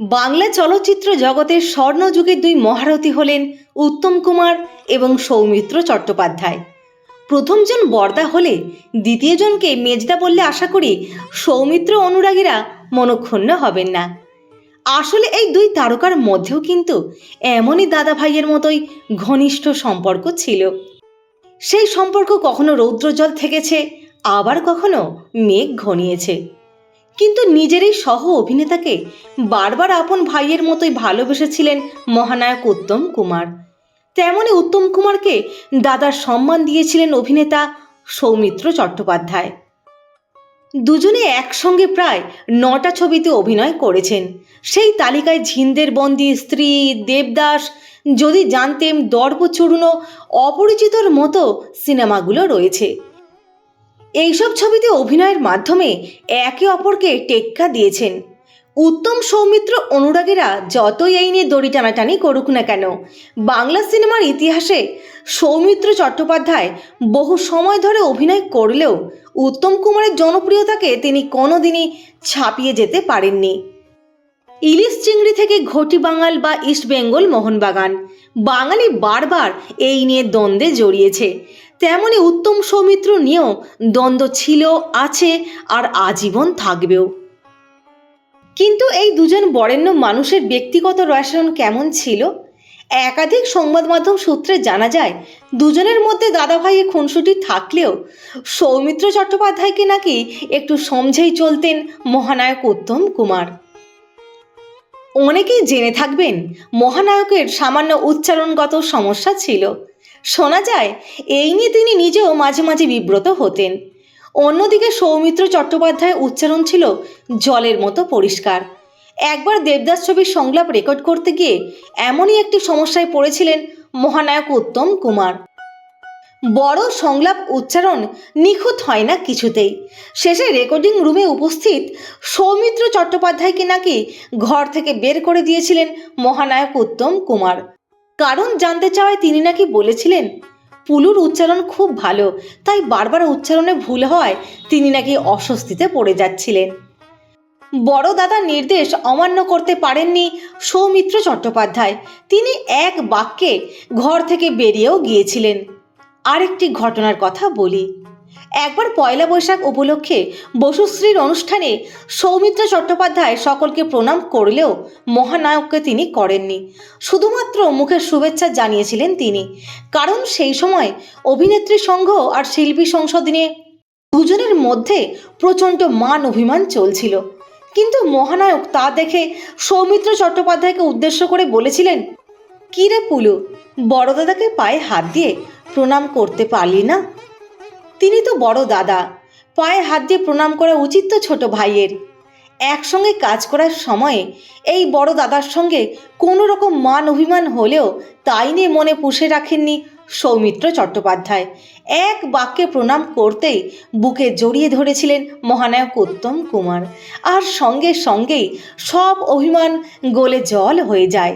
বাংলা চলচ্চিত্র জগতের স্বর্ণযুগের দুই মহারথী হলেন উত্তম কুমার এবং সৌমিত্র চট্টোপাধ্যায়। প্রথমজন বর্দা হলে দ্বিতীয়জনকে মেজদা বললে আশা করি সৌমিত্র অনুরাগীরা মনক্ষুণ্ণ হবেন না। আসলে এই দুই তারকার মধ্যেও কিন্তু এমনই দাদা ভাইয়ের মতোই ঘনিষ্ঠ সম্পর্ক ছিল। সেই সম্পর্ক কখনো রৌদ্রজল থেকেছে, আবার কখনো মেঘ ঘনিয়েছে। কিন্তু নিজেরই সহ অভিনেতাকে বারবার আপন ভাইয়ের মতোই ভালোবেসেছিলেন মহানায়ক উত্তম কুমার। তেমনই উত্তম কুমারকে দাদার সম্মান দিয়েছিলেন অভিনেতা সৌমিত্র চট্টোপাধ্যায়। দুজনে একসঙ্গে প্রায় নটা ছবিতে অভিনয় করেছেন। সেই তালিকায় ঝিন্দের বন্দি, স্ত্রী, দেবদাস, যদি জানতেন জানতেম দর্পচূর্ণ, অপরিচিতর মতো সিনেমাগুলো রয়েছে। এইসব ছবিতে অভিনয়ের মাধ্যমে একে অপরকে টেক্কা দিয়েছেন। উত্তম সৌমিত্র অনুরাগীরা যতই এই নিয়ে দড়ি টানাটানি করুক না কেন, বাংলা সিনেমার ইতিহাসে সৌমিত্র চট্টোপাধ্যায় বহু সময় ধরে অভিনয় করলেও উত্তম কুমারের জনপ্রিয়তাকে তিনি কোনোদিনই ছাপিয়ে যেতে পারেননি। ইলিশ চিংড়ি থেকে ঘটি বাঙাল বা ইস্ট বেঙ্গল মোহনবাগান। বাঙালি বারবার এই নিয়ে দ্বন্দ্বে জড়িয়েছে। তেমনি উত্তম সৌমিত্র নিয়েও দ্বন্দ্ব ছিল, আছে আর আজীবন থাকবেও। কিন্তু এই দুজন বরেণ্য মানুষের ব্যক্তিগত রসায়ন কেমন ছিল? একাধিক সংবাদ মাধ্যম সূত্রে জানা যায়, দুজনের মধ্যে দাদাভাইয়ে খুনসুটি থাকলেও সৌমিত্র চট্টোপাধ্যায়কে নাকি একটু সমঝেই চলতেন মহানায়ক উত্তম কুমার। অনেকেই জেনে থাকবেন, মহানায়কের সামান্য উচ্চারণগত সমস্যা ছিল। শোনা যায়, এই নিয়ে তিনি নিজেও মাঝে মাঝে বিব্রত হতেন। অন্যদিকে সৌমিত্র চট্টোপাধ্যায় উচ্চারণ ছিল, জলের মতো পরিষ্কার। একবার দেবদাস ছবির সংলাপ রেকর্ড করতে গিয়ে এমনই একটি সমস্যায় পড়েছিলেন মহানায়ক উত্তম কুমার। বড় সংলাপ উচ্চারণ নিখুঁত হয় না কিছুতেই। শেষে রেকর্ডিং রুমে উপস্থিত সৌমিত্র চট্টোপাধ্যায়কে নাকি ঘর থেকে বের করে দিয়েছিলেন মহানায়ক উত্তম কুমার। কারণ জানতে চাওয়ায় তিনি নাকি বলেছিলেন, পুলুর উচ্চারণ খুব ভালো, তাই বারবার উচ্চারণে ভুল হওয়ায় তিনি নাকি অস্বস্তিতে পড়ে যাচ্ছিলেন। বড় দাদার নির্দেশ অমান্য করতে পারেননি সৌমিত্র চট্টোপাধ্যায়। তিনি এক বাক্যে ঘর থেকে বেরিয়েও গিয়েছিলেন। আরেকটি ঘটনার কথা বলি। একবার পয়লা বৈশাখ উপলক্ষে বসুশ্রীর অনুষ্ঠানে সৌমিত্র চট্টোপাধ্যায় সকলকে প্রণাম করলেও মহানায়ককে তিনি করেননি। শুধুমাত্র মুখের শুভেচ্ছা জানিয়েছিলেন তিনি। কারণ সেই সময় অভিনেত্রী সংঘ আর শিল্পী সংসদিনে দুজনের মধ্যে প্রচণ্ড মান অভিমান চলছিল। কিন্তু মহানায়ক তা দেখে সৌমিত্র চট্টোপাধ্যায়কে উদ্দেশ্য করে বলেছিলেন, কী রে পুলু বড়দাদাকে পায়ে হাত দিয়ে প্রণাম করতে পারলি না? তিনি তো বড় দাদা, পায়ে হাত দিয়ে প্রণাম করা উচিত তো ছোট ভাইয়ের। একসঙ্গে কাজ করার সময়ে এই বড় দাদার সঙ্গে কোনো রকম মান অভিমান হলেও তাই নিয়ে মনে পুষে রাখেননি সৌমিত্র চট্টোপাধ্যায়। এক বাক্যে প্রণাম করতেই বুকে জড়িয়ে ধরেছিলেন মহানায়ক উত্তম কুমার। আর সঙ্গে সঙ্গেই সব অভিমান গলে জল হয়ে যায়।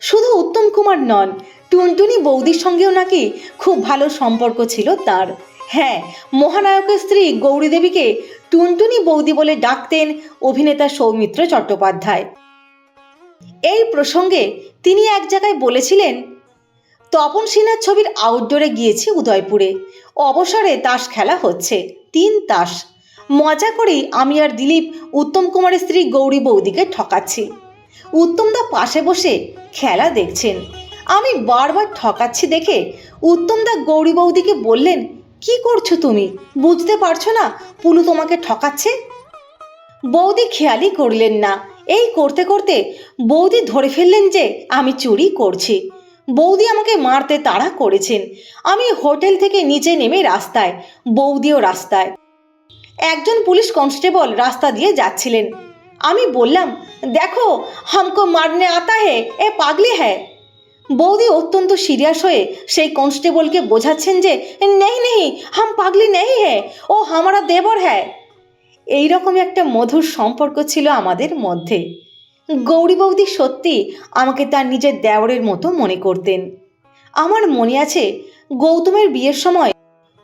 শুধু উত্তম কুমার নন, টুনটুনি বৌদির সঙ্গেও নাকি খুব ভালো সম্পর্ক ছিল তার। হ্যাঁ মহানায়কের স্ত্রী গৌরী দেবীকে টুনটুনি বৌদি বলে ডাকতেন অভিনেতা সৌমিত্র চট্টোপাধ্যায়। এই প্রসঙ্গে তিনি এক জায়গায় বলেছিলেন, তপন সিনহার ছবির আউটডোরে গিয়েছি উদয়পুরে। অবসরে তাস খেলা হচ্ছে, তিন তাস। মজা করেই আমি আর দিলীপ উত্তম কুমারের স্ত্রী গৌরী বৌদিকে ঠকাচ্ছি। উত্তমদা পাশে বসে খেলা দেখছেন। আমি বারবার ঠকাচ্ছি দেখে উত্তমদা গৌরী বৌদিকে বললেন, কি করছ তুমি? বুঝতে পারছ না পুলু তোমাকে ঠকাচ্ছে? বৌদি খেয়ালই করলেন না। এই করতে করতে বৌদি ধরে ফেললেন যে, আমি চুরি করছি। বৌদি আমাকে মারতে তাড়া করেছেন। আমি হোটেল থেকে নিচে নেমে রাস্তায়, বৌদিও রাস্তায়। একজন পুলিশ কনস্টেবল রাস্তা দিয়ে যাচ্ছিলেন। আমি বললাম দেখো হামকো মারনে আতা হে এ পাগলি হ্যায় বৌদি অত্যন্ত সিরিয়াস হয়ে সেই কনস্টেবলকে বোঝাচ্ছেন যে নেই নেই হাম পাগলি নেই হে ও হামারা দেবর হ্যায় এইরকম একটা মধুর সম্পর্ক ছিল আমাদের মধ্যে। গৌরী বৌদি সত্যি আমাকে তার নিজের দেওরের মতো মনে করতেন। আমার মনে আছে, গৌতমের বিয়ের সময়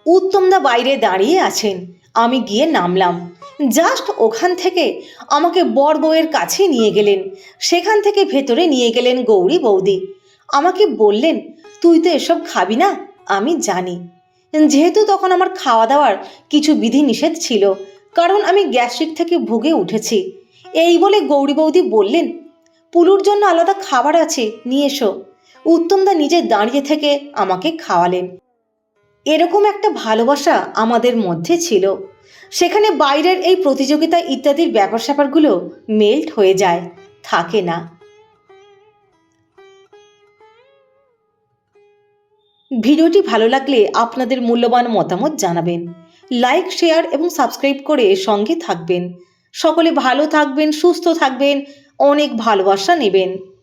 উত্তমদা বাইরে দাঁড়িয়ে আছেন, আমি গিয়ে নামলাম। জাস্ট ওখান থেকে আমাকে বর বউয়ের কাছে নিয়ে গেলেন। সেখান থেকে ভেতরে নিয়ে গেলেন গৌরী বৌদি। আমাকে বললেন, তুই তো এসব খাবি না? আমি জানি। যেহেতু তখন আমার খাওয়া দাওয়ার কিছু বিধিনিষেধ ছিল, কারণ আমি গ্যাস্ট্রিক থেকে ভুগে উঠেছি, এই বলে গৌরী বৌদি বললেন, পুলুর জন্য আলাদা খাবার আছে, নিয়ে এসো। উত্তমদা নিজে দাঁড়িয়ে থেকে আমাকে খাওয়ালেন। এরকম একটা ভালোবাসা আমাদের মধ্যে ছিল। সেখানে বাইরের এই প্রতিযোগিতা ইত্যাদির ব্যাপার স্যাপারগুলো মেল্ট হয়ে যায়, থাকে না। ভিডিওটি ভালো লাগলে আপনাদের মূল্যবান মতামত জানাবেন। লাইক, শেয়ার এবং সাবস্ক্রাইব করে সঙ্গে থাকবেন। সকলে ভালো থাকবেন, সুস্থ থাকবেন, অনেক ভালোবাসা নেবেন।